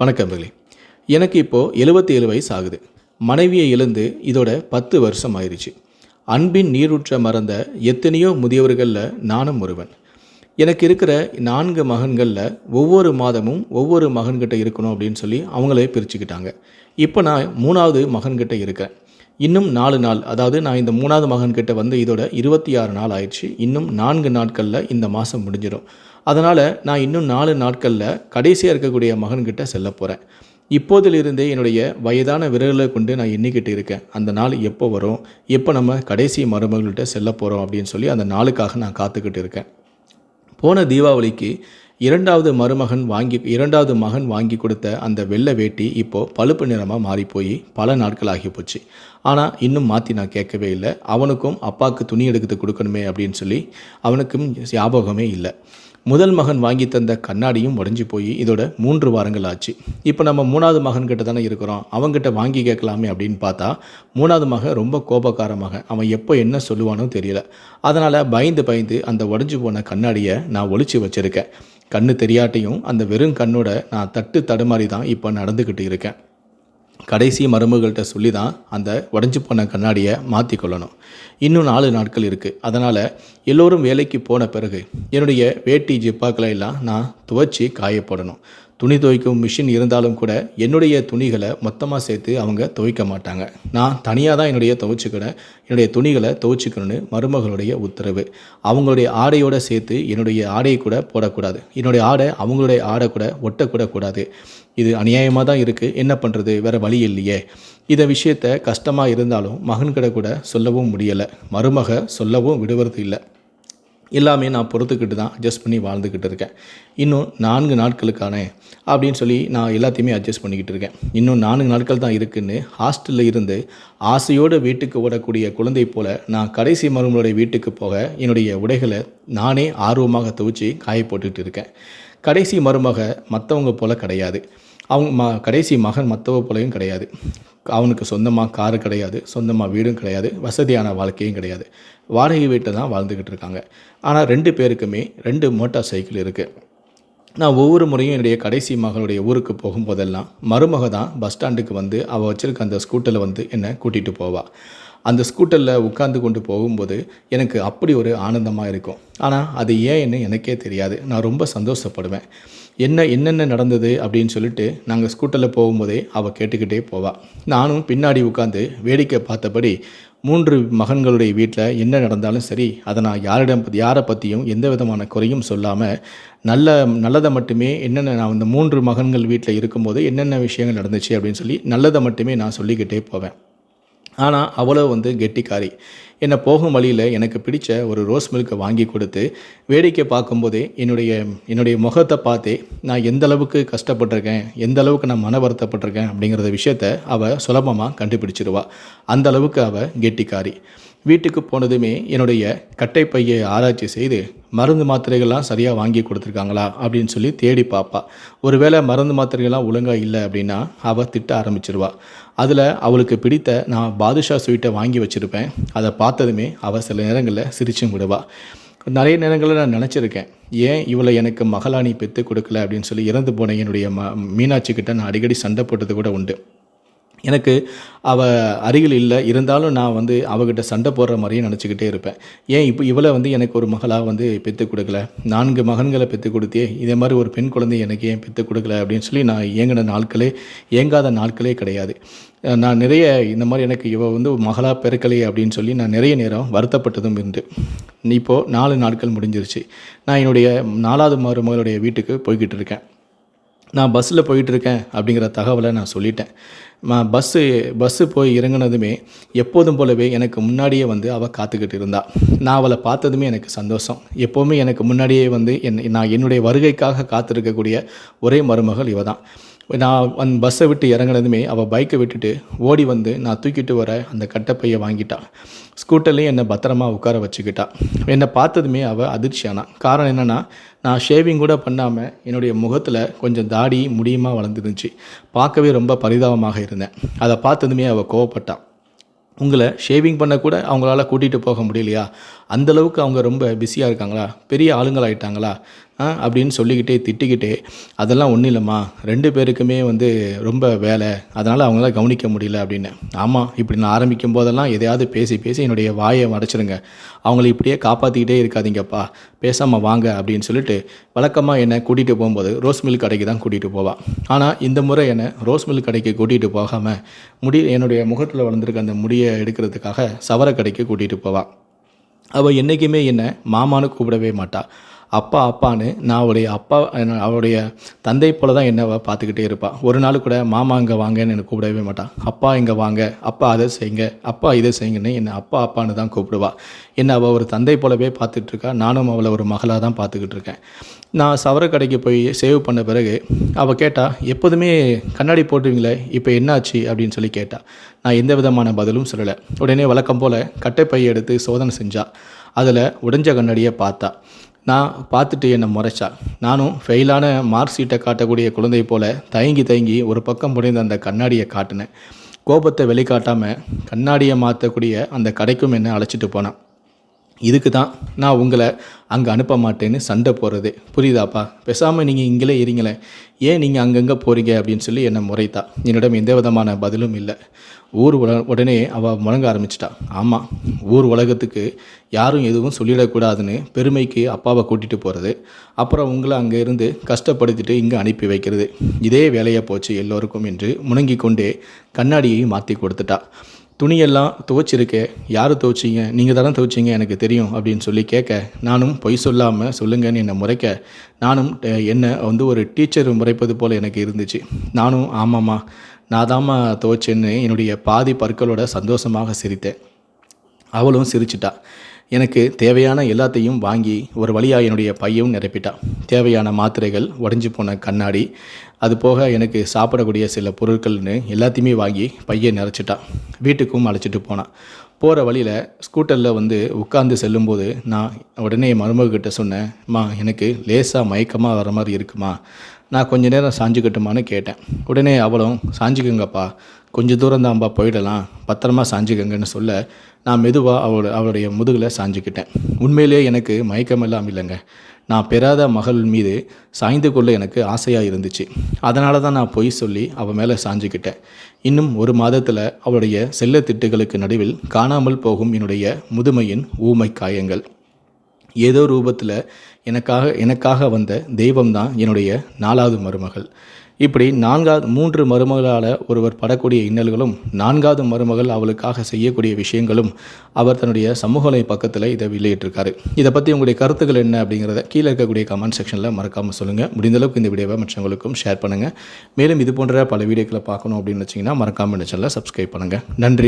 வணக்கம் மகளே எனக்கு இப்போது எழுபத்தி ஏழு வயசு ஆகுது. மனைவியை இழந்து இதோட பத்து வருஷம் ஆயிடுச்சு அன்பின் நீரூற்ற மறந்த எத்தனையோ முதியவர்களில் நானும் ஒருவன். எனக்கு இருக்கிற நான்கு மகன்களில் ஒவ்வொரு மாதமும் ஒவ்வொரு மகன்கிட்ட இருக்கணும் அப்படின்னு சொல்லி அவங்களே பிரிச்சுக்கிட்டாங்க. இப்போ நான் மூணாவது மகன்கிட்ட இருக்கேன். இன்னும் நாலு நாள் அதாவது நான் இந்த மூணாவது மகன்கிட்ட வந்து இதோட இருபத்தி ஆறு நாள் ஆயிடுச்சு. இன்னும் நான்கு நாட்களில் இந்த மாதம் முடிஞ்சிடும். அதனால் நான் இன்னும் நாலு நாட்களில் கடைசியாக இருக்கக்கூடிய மகன்கிட்ட செல்ல போகிறேன் இப்போதிலிருந்தே என்னுடைய வயதான விரல்களை கொண்டு நான் எண்ணிக்கிட்டு இருக்கேன். அந்த நாள் எப்போ வரும்? எப்போ நம்ம கடைசி மருமகள்கிட்ட செல்ல போகிறோம் அப்படின்னு சொல்லி அந்த நாளுக்காக நான் காத்துக்கிட்டு இருக்கேன். போன தீபாவளிக்கு இரண்டாவது மருமகன் வாங்கி இரண்டாவது மகன் வாங்கி கொடுத்த அந்த வெள்ளை வேட்டி இப்போது பழுப்பு நிறமாக மாறி போய் பல நாட்கள் ஆகி போச்சு. ஆனால் இன்னும் மாற்றி நான் கேட்கவே இல்லை. அவனுக்கும் அப்பாவுக்கு துணி எடுத்து கொடுக்கணுமே அப்படின்னு சொல்லி அவனுக்கும் ஞாபகமே இல்லை. முதல் மகன் வாங்கி தந்த கண்ணாடியும் உடஞ்சி போய் இதோட மூன்று வாரங்கள் ஆச்சு இப்போ நம்ம மூணாவது மகன்கிட்ட தானே இருக்கிறோம். அவங்ககிட்ட வாங்கி கேட்கலாமே அப்படின்னு பார்த்தா மூணாவது மகன் ரொம்ப கோபக்கார மகன் அவன் எப்போ என்ன சொல்லுவானோ தெரியல. அதனால் பயந்து பயந்து அந்த உடஞ்சி போன கண்ணாடியை நான் ஒழிச்சு வச்சுருக்கேன். கண்ணு தெரியாட்டையும் அந்த வெறும் கண்ணோட நான் தட்டு தடுமாறி தான் இப்போ நடந்துக்கிட்டு இருக்கேன். கடைசி மருமகள்கிட்ட சொல்லி தான் அந்த உடஞ்சி போன கண்ணாடியை மாற்றி கொள்ளணும். இன்னும் நாலு நாட்கள் இருக்குது அதனால் எல்லோரும் வேலைக்கு போன பிறகு என்னுடைய வேட்டி ஜிப்பாக்களை எல்லாம் நான் துவைச்சி காயப்படணும். துணி துவைக்கும் மிஷின் இருந்தாலும் கூட என்னுடைய துணிகளை மொத்தமாக சேர்த்து அவங்க துவைக்க மாட்டாங்க. நான் தனியாக தான் என்னுடைய துவைச்சிக்கிறேன் என்னுடைய துணிகளை துவைச்சிக்கணும்னு மருமகளுடைய உத்தரவு. அவங்களுடைய ஆடையோடு சேர்த்து என்னுடைய ஆடையை கூட போடக்கூடாது. என்னுடைய ஆடை அவங்களுடைய ஆடை கூட ஒட்டக்கூட கூடாது இது அநியாயமாக தான் இருக்குது என்ன பண்ணுறது வேறு வழி இல்லையே. இதை விஷயத்த கஷ்டமாக இருந்தாலும் மகன்கிட்ட கூட சொல்லவும் முடியலை. மருமக சொல்லவும் விடுவது இல்லை. எல்லாமே நான் பொறுத்துக்கிட்டு தான் அட்ஜஸ்ட் பண்ணி வாழ்ந்துக்கிட்டு இருக்கேன். இன்னும் நான்கு நாட்களுக்கான அப்படின்னு சொல்லி நான் எல்லாத்தையுமே அட்ஜஸ்ட் பண்ணிக்கிட்டு இருக்கேன். இன்னும் நான்கு நாட்கள் தான் இருக்குதுன்னு ஹாஸ்டலில் இருந்து ஆசையோடு வீட்டுக்கு ஓடக்கூடிய குழந்தை போல் நான் கடைசி மருமகளுடைய வீட்டுக்கு போக என்னுடைய உடைகளை நானே ஆர்வமாக துவச்சி காய போட்டுக்கிட்டு இருக்கேன். கடைசி மருமக மற்றவங்க போல் கிடையாது. அவங்க ம கடைசி மகன் மற்றவ போலையும் கிடையாது. அவனுக்கு சொந்தமாக காரு கிடையாது சொந்தமாக வீடும் கிடையாது வசதியான வாழ்க்கையும் கிடையாது. வாடகை வீட்டில் தான் வாழ்ந்துக்கிட்டு இருக்காங்க. ஆனால் ரெண்டு பேருக்குமே ரெண்டு மோட்டார் சைக்கிள் இருக்குது நான் ஒவ்வொரு முறையும் என்னுடைய கடைசி மகளுடைய ஊருக்கு போகும்போதெல்லாம் மருமக தான் பஸ் ஸ்டாண்டுக்கு வந்து அவள் வச்சுருக்க அந்த ஸ்கூட்டரில் வந்து என்னை கூட்டிகிட்டு போவாள் அந்த ஸ்கூட்டரில் உட்காந்து கொண்டு போகும்போது எனக்கு அப்படி ஒரு ஆனந்தமாக இருக்கும். ஆனால் அது ஏன்னு எனக்கே தெரியாது. நான் ரொம்ப சந்தோஷப்படுவேன். என்ன என்னென்ன நடந்தது அப்படின்னு சொல்லிட்டு நாங்கள் ஸ்கூட்டரில் போகும்போதே அவள் கேட்டுக்கிட்டே போவாள் நானும் பின்னாடி உட்காந்து வேடிக்கை பார்த்தபடி மூன்று மகன்களுடைய வீட்டில் என்ன நடந்தாலும் சரி அதை நான் யாரிடம் யாரை பற்றியும் எந்த விதமான குறையும் சொல்லாமல் நல்ல நல்லதை மட்டுமே என்னென்ன நான் இந்த மூன்று மகன்கள் வீட்டில் இருக்கும்போது என்னென்ன விஷயங்கள் நடந்துச்சு அப்படின்னு சொல்லி நல்லதை மட்டுமே நான் சொல்லிக்கிட்டே போவேன். ஆனால் அவ்வளோ வந்து கெட்டிக்காரி. என்னை போகும் வழியில் எனக்கு பிடிச்ச ஒரு ரோஸ் மில்க்கை வாங்கி கொடுத்து வேடிக்கை பார்க்கும்போதே என்னுடைய என்னுடைய முகத்தை பார்த்தே நான் எந்த அளவுக்கு கஷ்டப்பட்டிருக்கேன் எந்த அளவுக்கு நான் மன வருத்தப்பட்டிருக்கேன் அப்படிங்கிறத விஷயத்த அவள் சுலபமாக கண்டுபிடிச்சிருவா. அந்த அளவுக்கு அவள் கெட்டிக்காரி. வீட்டுக்கு போனதுமே என்னுடைய கட்டை பையை ஆராய்ச்சி செய்து மருந்து மாத்திரைகள்லாம் சரியாக வாங்கி கொடுத்துருக்காங்களா அப்படின்னு சொல்லி தேடி பார்ப்பா ஒருவேளை மருந்து மாத்திரைகள்லாம் ஒழுங்காக இல்லை அப்படின்னா அவள் திட்ட ஆரம்பிச்சிருவா. அதில் அவளுக்கு பிடித்த நான் பாதுஷா ஸ்வீட்டை வாங்கி வச்சுருப்பேன். அதை பார்த்ததுமே அவள் சில நேரங்களில் சிரிச்சும் விடுவா. நிறைய நேரங்களில் நான் நினச்சிருக்கேன் ஏன் இவளை எனக்கு மகளாணி பெற்று கொடுக்கல அப்படின்னு சொல்லி இறந்து போன என்னுடைய ம மீனாட்சி கிட்ட நான் அடிக்கடி சண்டை போட்டது கூட உண்டு. எனக்கு அவள் அருகில் இல்லை. இருந்தாலும் நான் வந்து அவகிட்ட சண்டை போடுற மாதிரியே நினச்சிக்கிட்டே இருப்பேன். ஏன் இப்போ இவளை வந்து எனக்கு ஒரு மகளாக வந்து பெற்று கொடுக்கல? நான்கு மகன்களை பெற்று கொடுத்தே இதே மாதிரி ஒரு பெண் குழந்தை எனக்கு ஏன் பெற்று கொடுக்கல அப்படின்னு சொல்லி நான் ஏங்கின நாட்களே ஏங்காத நாட்களே கிடையாது. நான் நிறைய இந்த மாதிரி எனக்கு இவ வந்து மகளாக பிறக்கலையே அப்படின்னு சொல்லி நான் நிறைய நேரம் வருத்தப்பட்டதும் உண்டு. இப்போது நாலு நாட்கள் முடிஞ்சிருச்சு. நான் என்னுடைய நாலாவது மருமகளுடைய வீட்டுக்கு போய்கிட்டு இருக்கேன். நான் பஸ்ஸில் போயிட்டுருக்கேன் அப்படிங்கிற தகவலை நான் சொல்லிட்டேன். பஸ்ஸு பஸ்ஸு போய் இறங்குனதுமே எப்போதும் போலவே எனக்கு முன்னாடியே வந்து அவள் காத்துக்கிட்டு இருந்தா. நான் அவளை பார்த்ததுமே எனக்கு சந்தோஷம். எப்போவுமே எனக்கு முன்னாடியே வந்து என் நான் என்னுடைய வருகைக்காக காத்திருக்கக்கூடிய ஒரே மருமகள் இவ தான். நான் அந் பஸ்ஸை விட்டு இறங்குனதுமே அவள் பைக்கை விட்டுட்டு ஓடி வந்து நான் தூக்கிட்டு வர அந்த கட்டப்பையை வாங்கிட்டா. ஸ்கூட்டர்லேயும் என்னை பத்திரமா உட்கார வச்சுக்கிட்டா. என்னை பார்த்ததுமே அவள் அதிர்ச்சியானா. காரணம் என்னென்னா நான் ஷேவிங் கூட பண்ணாமல் என்னுடைய முகத்தில் கொஞ்சம் தாடி முடியுமா வளர்ந்துருந்துச்சு. பார்க்கவே ரொம்ப பரிதாபமாக இருந்தேன். அதை பார்த்ததுமே அவள் கோவப்பட்டாள் உங்களை ஷேவிங் பண்ண கூட அவங்களால கூட்டிகிட்டு போக முடியலையா? அந்தளவுக்கு அவங்க ரொம்ப பிஸியாக இருக்காங்களா? பெரிய ஆளுங்களாயிட்டாங்களா? அப்படின்னு சொல்லிக்கிட்டே திட்டிக்கிட்டே அதெல்லாம் ஒன்றும் இல்லைம்மா. ரெண்டு பேருக்குமே வந்து ரொம்ப வேலை. அதனால் அவங்களால கவனிக்க முடியல அப்படின்னு. ஆமாம் இப்படி நான் ஆரம்பிக்கும் போதெல்லாம் எதையாவது பேசி பேசி என்னுடைய வாயை மறைச்சிருங்க. அவங்கள இப்படியே காப்பாற்றிக்கிட்டே இருக்காதீங்கப்பா. பேசாமல் வாங்க அப்படின்னு சொல்லிட்டு வழக்கமாக என்னை கூட்டிகிட்டு போகும்போது ரோஸ் மில் கடைக்கு தான் கூட்டிகிட்டு போவாள் ஆனால் இந்த முறை என்னை ரோஸ் மில் கடைக்கு கூட்டிகிட்டு போகாமல் முடி என்னுடைய முகத்தில் வளர்ந்துருக்க அந்த முடியை எடுக்கிறதுக்காக சவர கடைக்கு கூட்டிகிட்டு போவாள் அவள் என்றைக்குமே என்னை மாமான்னு கூப்பிடவே மாட்டாள் அப்பா அப்பான்னு நான் அவருடைய அப்பா என்ன- அவளுடைய தந்தை போல தான் என்னை பார்த்துக்கிட்டே இருப்பாள் ஒரு நாள் கூட மாமா இங்கே வாங்கன்னு என்னை கூப்பிடவே மாட்டான் அப்பா இங்கே வாங்க. அப்பா அதை செய்யுங்க. அப்பா இதை செய்யுங்கன்னு என்னை அப்பா அப்பான்னு தான் கூப்பிடுவா. என்னை அவள் ஒரு தந்தை போலவே பார்த்துட்ருக்கா நானும் அவளை ஒரு மகளாக தான் பார்த்துக்கிட்டு இருக்கேன். நான் சவர கடைக்கு போய் சேவ் பண்ண பிறகு அவள் கேட்டால் எப்போதுமே கண்ணாடி போட்டுவீங்களே இப்போ என்னாச்சு? அப்படின்னு சொல்லி கேட்டாள் நான் எந்த விதமான பதிலும் சொல்லலை. உடனே வழக்கம் போல் கட்டைப்பையை எடுத்து சோதனை செஞ்சா. அதில் உடைஞ்ச கண்ணாடியை பார்த்தா. நான் பார்த்துட்டு என்னை முறைச்சா. நானும் ஃபெயிலான மார்க் ஷீட்டை காட்டக்கூடிய குழந்தை போல் தயங்கி தயங்கி ஒரு பக்கம் முடிந்த அந்த கண்ணாடியை காட்டினேன். கோபத்தை வெளிக்காட்டாமல் கண்ணாடியை மாற்றக்கூடிய அந்த கடைக்கும் என்னை அழைச்சிட்டு போனான். இதுக்கு தான் நான் உங்களை அங்கே அனுப்ப மாட்டேன்னு சண்டை போடுறது. புரியுதாப்பா? பேசாமல் நீங்கள் இங்கேலே இருங்களேன் ஏன் நீங்கள் அங்கங்கே போகிறீங்க அப்படின்னு சொல்லி என்னை முறைத்தா. என்னிடம் எந்த விதமான பதிலும் இல்லை. ஊர் உட உடனே அவள் முழங்க ஆரம்பிச்சிட்டா. ஆமாம் ஊர் உலகத்துக்கு யாரும் எதுவும் சொல்லிடக்கூடாதுன்னு பெருமைக்கு அப்பாவை கூட்டிகிட்டு போகிறது அப்புறம் உங்களை அங்கே இருந்து கஷ்டப்படுத்திட்டு இங்கே அனுப்பி வைக்கிறது. இதே வேலையாக போச்சு எல்லோருக்கும் என்று முணங்கி கொண்டே கண்ணாடியை மாற்றி கொடுத்துட்டா. துணியெல்லாம் துவைச்சிருக்கே. யார் துவைச்சிங்க? நீங்கள் தானே துவைச்சிங்க எனக்கு தெரியும் அப்படின்னு சொல்லி கேட்க நானும் பொய் சொல்லாமல் சொல்லுங்கன்னு என்னை முறைக்க நானும் என்னை வந்து ஒரு டீச்சர் முறைப்பது போல் எனக்கு இருந்துச்சு. நானும் ஆமாம்மா நான் தாம்மா துவைச்சேன்னு என்னுடைய பாதி பற்களோட சந்தோஷமாக சிரித்தேன். அவளும் சிரிச்சிட்டா. எனக்கு தேவையான எல்லாத்தையும் வாங்கி ஒரு வழியாக என்னுடைய பையவும் நிரப்பிட்டா. தேவையான மாத்திரைகள் உடஞ்சி போன கண்ணாடி அது போக எனக்கு சாப்பிடக்கூடிய சில பொருட்கள்னு எல்லாத்தையுமே வாங்கி பையை நிறச்சிட்டான் வீட்டுக்கும் அழைச்சிட்டு போனான் போகிற வழியில் ஸ்கூட்டரில் வந்து உட்கார்ந்து செல்லும்போது நான் உடனே என் மருமகிட்ட சொன்னேன் மா எனக்கு லேசாக மயக்கமாக வர மாதிரி இருக்குமா? நான் கொஞ்ச நேரம் சாஞ்சுக்கட்டுமான்னு கேட்டேன். உடனே அவளும் சாஞ்சுக்குங்கப்பா கொஞ்சம் தூரம் தான்பா போயிடலாம். பத்திரமா சாஞ்சுக்கங்கன்னு சொல்ல நான் மெதுவாக அவளோட அவளுடைய முதுகில் சாஞ்சுக்கிட்டேன். உண்மையிலேயே எனக்கு மயக்கமெல்லாம் இல்லைங்க. நான் பெறாத மகள் மீது சாய்ந்து கொள்ள எனக்கு ஆசையாக இருந்துச்சு. அதனால தான் நான் பொய் சொல்லி அவள் மேலே சாஞ்சுக்கிட்டேன். இன்னும் ஒரு மாதத்தில் அவளுடைய செல்ல திட்டுகளுக்கு நடுவில் காணாமல் போகும் என்னுடைய முதுமையின் ஊமை காயங்கள். ஏதோ ரூபத்தில் எனக்காக எனக்காக வந்த தெய்வம் தான் என்னுடைய நாலாவது மருமகள். இப்படி நான்காவது மூன்று மருமகளால் ஒருவர் படக்கூடிய இன்னல்களும் நான்காவது மருமகள் அவளுக்காக செய்யக்கூடிய விஷயங்களும் அவர் தன்னுடைய சமூகலை பக்கத்தில் இதை வெளியிட்டிருக்காரு. இதை பற்றி உங்களுடைய கருத்துக்கள் என்ன அப்படிங்கிறத கீழே இருக்கக்கூடிய கமெண்ட் செக்ஷனில் மறக்காமல் சொல்லுங்கள் முடிந்த அளவுக்கு இந்த வீடியோவை மற்றவங்களுக்கும் ஷேர் பண்ணுங்கள் மேலும் இது போன்ற பல வீடியோக்களை பார்க்கணும் அப்படின்னு வச்சிங்கன்னா மறக்காமல் இந்த சேனலை சப்ஸ்கிரைப் பண்ணுங்கள் நன்றி.